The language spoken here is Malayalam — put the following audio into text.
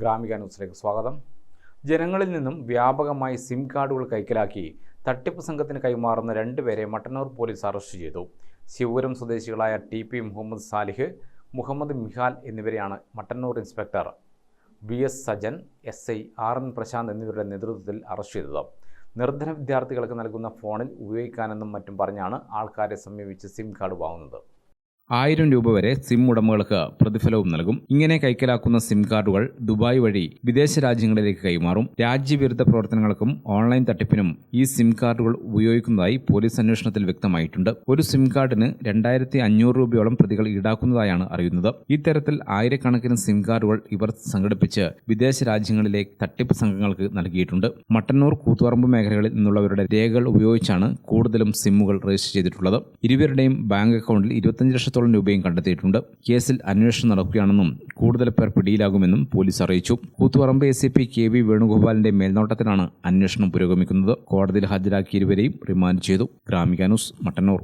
ഗ്രാമിക ന്യൂസിലേക്ക് സ്വാഗതം. ജനങ്ങളിൽ നിന്നും വ്യാപകമായി സിം കാർഡുകൾ കൈക്കലാക്കി തട്ടിപ്പ് സംഘത്തിന് കൈമാറുന്ന രണ്ടുപേരെ മട്ടന്നൂർ പോലീസ് അറസ്റ്റ് ചെയ്തു. ശിവപുരം സ്വദേശികളായ ടി പി മുഹമ്മദ് സാലിഹ് മുഹമ്മദ് മിഹാൽ എന്നിവരെയാണ് Mattannur inspector V S Sajan S I R N Prashanth എന്നിവരുടെ നേതൃത്വത്തിൽ അറസ്റ്റ് ചെയ്തത്. നിർധന വിദ്യാർത്ഥികൾക്ക് നൽകുന്ന ഫോണിൽ ഉപയോഗിക്കാനെന്നും മറ്റും പറഞ്ഞാണ് ആൾക്കാരെ സമീപിച്ച് സിം കാർഡ് വാങ്ങുന്നത്. ആയിരം രൂപ വരെ സിം ഉടമകൾക്ക് പ്രതിഫലവും നൽകും. ഇങ്ങനെ കൈക്കലാക്കുന്ന സിം കാർഡുകൾ ദുബായ് വഴി വിദേശ രാജ്യങ്ങളിലേക്ക് കൈമാറും. രാജ്യവിരുദ്ധ പ്രവർത്തനങ്ങൾക്കും ഓൺലൈൻ തട്ടിപ്പിനും ഈ സിം കാർഡുകൾ ഉപയോഗിക്കുന്നതായി പോലീസ് അന്വേഷണത്തിൽ വ്യക്തമായിട്ടുണ്ട്. ഒരു സിം കാർഡിന് രണ്ടായിരത്തി അഞ്ഞൂറ് രൂപയോളം പ്രതികൾ ഈടാക്കുന്നതായാണ് അറിയുന്നത്. ഇത്തരത്തിൽ ആയിരക്കണക്കിന് സിം കാർഡുകൾ ഇവർ സംഘടിപ്പിച്ച് വിദേശ രാജ്യങ്ങളിലെ തട്ടിപ്പ് സംഘങ്ങൾക്ക് നൽകിയിട്ടുണ്ട്. മട്ടന്നൂർ കൂത്തുപറമ്പ് മേഖലകളിൽ നിന്നുള്ളവരുടെ രേഖകൾ ഉപയോഗിച്ചാണ് കൂടുതലും സിമ്മുകൾ രജിസ്റ്റർ ചെയ്തിട്ടുള്ളത്. ഇരുവരുടെയും ബാങ്ക് അക്കൗണ്ടിൽ ഇരുപത്തഞ്ച് ലക്ഷത്തോളം രൂപയും കണ്ടെത്തിയിട്ടുണ്ട്. കേസിൽ അന്വേഷണം നടക്കുകയാണെന്നും കൂടുതൽ പേർ പിടിയിലാകുമെന്നും പോലീസ് അറിയിച്ചു. Koothuparamba S P K V വേണുഗോപാലിന്റെ മേൽനോട്ടത്തിലാണ് അന്വേഷണം പുരോഗമിക്കുന്നത്. കോടതിയിൽ ഹാജരാക്കിയ ഇരുവരെയും റിമാൻഡ് ചെയ്തു. ഗ്രാമിക ന്യൂസ് മട്ടന്നൂർ.